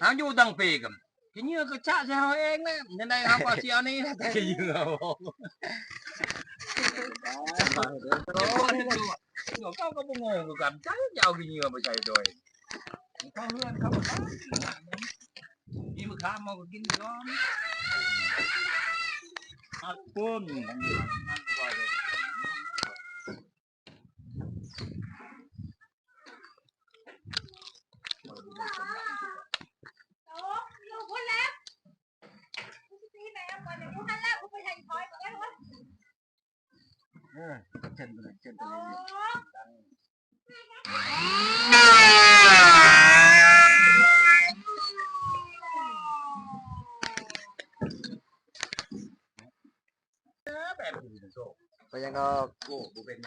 หาอยู่ตั้งปีกันกินเหยื่อก็ชะใช่เฮาเองนะยังไงครับว่าสิเอานี่นะแต่กินเหยื่อบ่เดี๋ยวคนที่ตัวตัวเขาก็บ่งงกันจ้าจะเอากินเหยื่อไปใช้โดยเขาเฮือนเขาบ่ได้มีมะขามมาก็กินก่อนอัดปุ้น ไปเลยเช่นไป โอ้ เลย แบบนี้โซ่ ไปยังก็ โอ้กูเป็น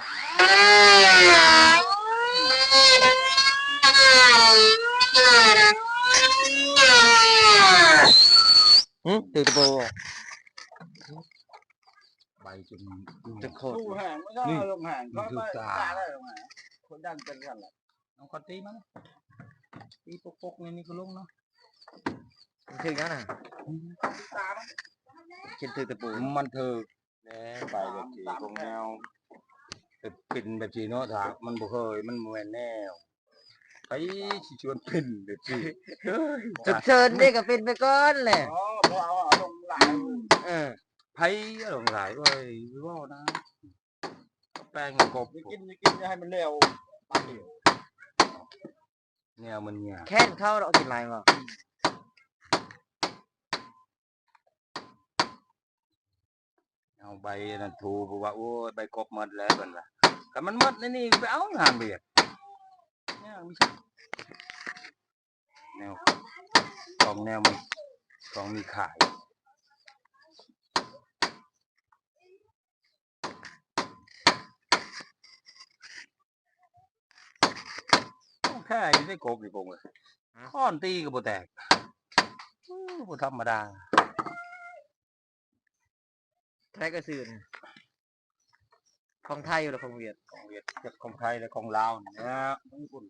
หึตื่นตะโบ ใบ จนจะโคตรตู้แห้งไม่ใช่ลงแห้งก็ไม่กล้าได้ลงแห้งคนดันเป็นกันแหละน้องคอนตีมั้งตีปกปกนี่นี่ก็ลงเนาะถึงแล้วน่ะกินตื่นตะโบมันเธอแน่ไปแบบจีตรงแนวเป็นแบบจีเนาะถ้ามันบ่เคยมันบ่แม่นแนวไปสิชวนเป็นแบบจีเฮ้ย จุดเชิญนี่ก็เป็นไปก่อนแหละอ๋อพอเอาเอาลงหลายเออ ไผอารมณ์หลายเว้ยว่านะ แป้งกบจะกินจะกินจะให้มันเร็วตาเดียวแนวมันเนี่ยแค่นเข้าเรากินอะไรมาเอาใบนั่นถูเพราะว่าโอ้ยใบกบหมดแล้วเพิ่นล่ะก็มันหมดในนี่ไปเอางานเบียดเนี่ยไม่ใช่แนวของแนวมันของมีขาย แค่อยู่ได้กบนี่ปงเลยค้อนตีก็บ่แตกอู้บ่ธรรมดาแท้ก็ซื่อนะของไทยอยู่หรือของเวียดของเวียดกับของไทยและของลาวนี่นะของญี่ปุ่น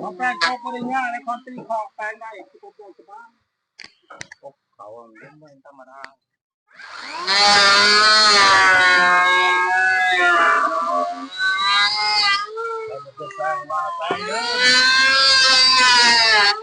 เขาแป้งเขาไม่ได้ง่ายในคอนตีคอแป้งได้ที่ผมบอกจะบ้าง กบเขาเลี้ยงไม่ธรรมดาเรา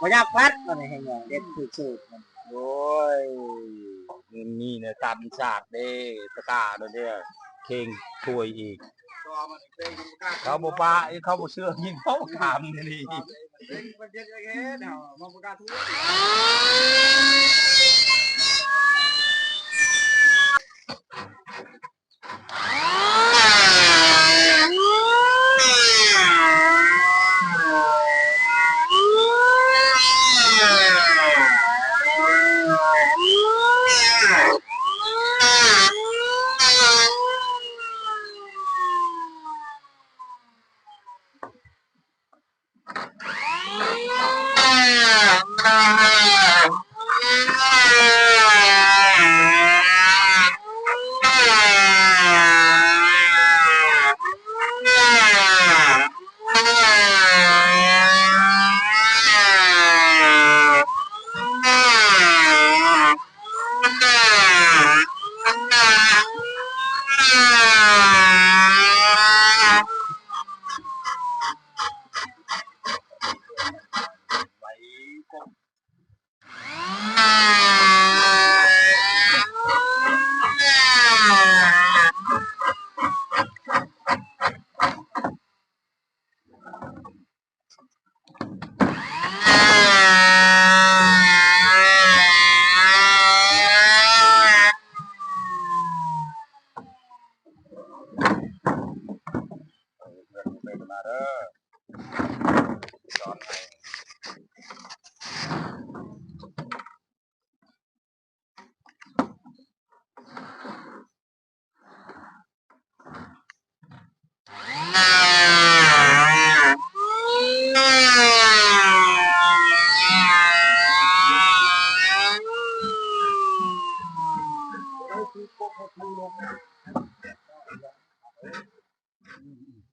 จะแป้งมาแป้งเยอะมายากพัดมันให้เงเด็ดสูตรมันโอ้ยเงินนี่เนี่ยตามฉากเด้ตะกร้าเด้อเนี่ยเค็งถ้วยอีก เข้าเขาบอกว่าไอเขาบอกเชื่อยิงเขาถามนี่นี่มันเย็นอย่างเงี้ยเดี๋ยวมันกล้าทุก เด้อสอนให้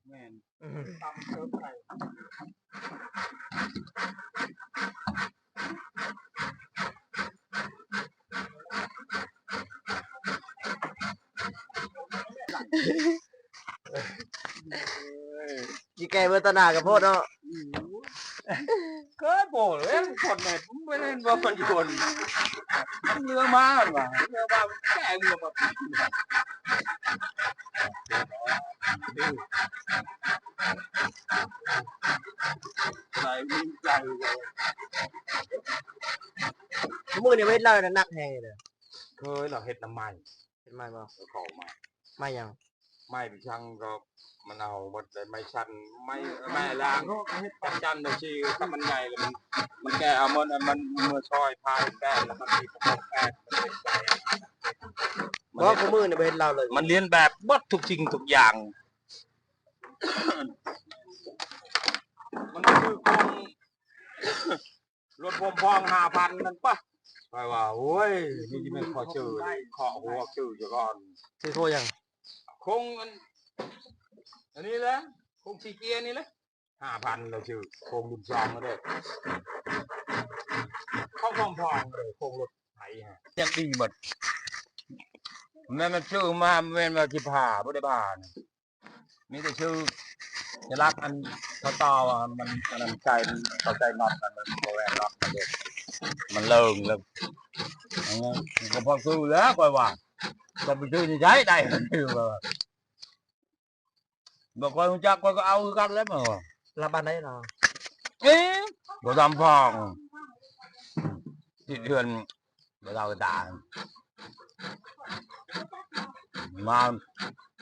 แม่น อืม ตำเติมไก่ สิแก้เบิดตาหน้ากับโพดเนาะก็บอกเลยคนเนี่ยไม่ได้ว่ามันโยนมันเรือมามันว่ะเรือมาแก่เรือมาใส่วิ่งใจเลยมื้อนี้เฮ็ดเหล้าน่ะหนักแฮงเลยเด้อเคยเราเฮ็ดน้ำไม้เห็นไหมบ่เขามา ไม่หยังไม้ดิช่างก็มันเอาหมดเลยไม้ชันไม้ไม้ล้างจันจันเลยชีถ้ามันใหญ่เลยมันมันแก่เอามันมันมือซอยพายแป้งแล้วมันมีพวกแป้งมันเป็นใจบ่กูมื้อนี่บ่เฮ็ดเหล้าเลย มันเรียนแบบหมดทุกสิ่งทุกอย่าง มันคือคงรถพวมพองห้าพันนั่นปะไปว่าโอ้ยนี่จะเป็นขอชื่อขอหัวชื่อจะก่อนซื้อโทรยัง คงอันอันนี้แหละคงชีเกียร์นี่แหละห้าพันเราชื่อคงบุญซองมาเลยเข้าพองพองเลยคงรถไถฮะยังดีหมดแม่มันชื่อมาแม่นมาที่ผ่าบ่ได้ผ่านะมีแต่ชื่อจะรักอันเขาต่อว่ามันอันใจมันเข้าใจนอตกันมันโบแวนน็อตมันเด็กมันเลิงแล้วอันนั้นมันก็พอซื้แล้วก่อยว่า จะไปซื้อที่ใช้ได้คือว่าบอกว่ารู้จักว่าก็เอาคือกันแล้วมั้งรับบ้านได้เนาะเอ๊ะบ่ทำพองที่เดือนบ่เราก็ตามา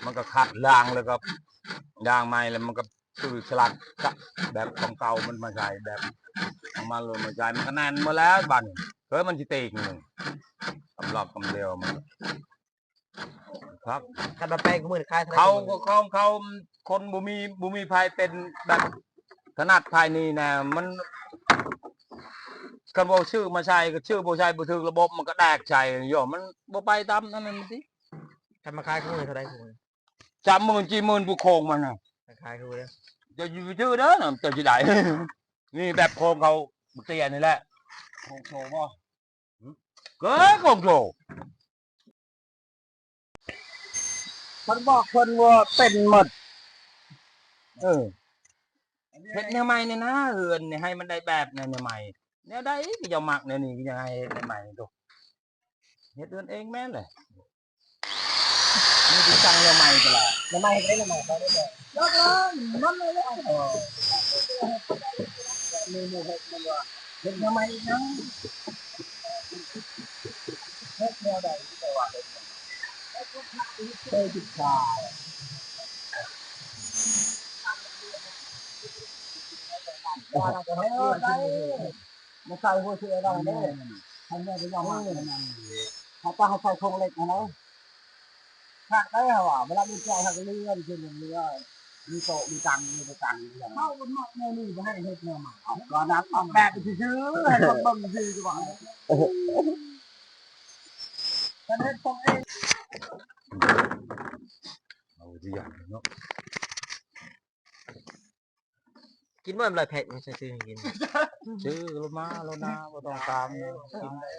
มันก็ขัดล่างแล้วก็ด่างใหม่แล้วมันก็ซื้อสลักกะแบบของเก่ามันมาใส่แบบเอามาลงมาใส่มันก็แน่นหมาแล้วบัดนเคยมันสิตีกหนึ่งสำหรับคำเดียวมัน ครับคันมาแป้งกูมื้อนี่ขายเท่าไหร่เขากูมื้อเขาเขาคนบุมีบุมีภัยเป็นแบบขนาดภายนี้นะมันคันบ่ชื่อมาใช้ก็ชื่อบ่ใช้บ่ถึกระบบมันก็แดกใจโยมมันบ่ไปตามนั่นนั่นสิคันมาขายกูมื้อนี่เท่าไหร่กูมื้อจำมื่นจีหมื่นผู้โคงมันน่ะมาขายกูเด้อจะอยู่ชื่อเด้อน่ะจะสิได้นี่แบบโคงเขาเตี้ยนี่แหละโคงโชว์บ่หึเกิดโคงโชว์ มันบอกคนว่าเป็นหมด เออเฮ็ดแนวใหม่เนี่ยนะเฮือนเนี่ยให้มันได้แบบแนวใหม่แนวใดก็จะมักแนวนี้ก็ยังให้แนวใหม่นี่ตัวเฮ็ดเฮือนเองแม่นเลยนี่คือจังแนวใหม่ตลอดน้ำไม้เฮ็ดได้น้ำไม้เขาได้บ่ยกเลยมันเลยแล้วมีหมู่เฮ็ดมันว่าเฮ็ดทำไมนะเฮ็ดแนวใดแต่ว่าเฮ็ด เฮ็ดจิตชาเออได้มาใส่หัวเสือได้เด้ทำได้ก็ยอมมาเขาต้องเขาใส่โครงเหล็กนะเนาะหักได้เหรอเวลามีเจ้าหักเลื่อนขึ้นอย่างนี้ว่ามีโตมีตังมีประกันมีอะไรเข้าบนหม้อแม่นี่จะให้เฮ็ดแนวใหม่เอาก่อนนะเอาแบบไปซื้อให้คนเบิ่งซื้อดีกว่าฉันเฮ็ดตรงเอง เอาที่อย่างเนาะกินบ่มันหลายแพ็คมันซื้อให้กินชื่อรถมาแล้วนะบ่ต้องตามนะกินได้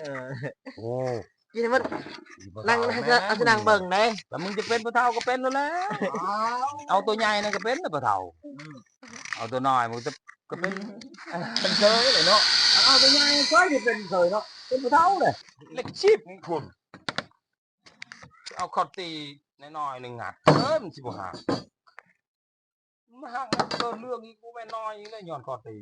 เออโอ้กินให้มันนั่งให้จะเอาสินั่งเบิ่งได้แต่มึงจะเป็นปลาเท่าก็เป็นแล้วแหละเอาตัวใหญ่นั่นก็เป็นแล้วปลาเท่าเอาตัวน้อยมึงจะก็เป็นเป็นเชยเลยเนาะเอาไปยังก็จะเป็นเคยเนาะ เป็นผู้เท่าเลยเล็กชีพนี่คุณเอาคอตีน้อยๆหนึ่งหักเออมันสิบหักมาหักมันเกินเรื่องอีกกูไม่น้อยอีกเลยย้อนคอตี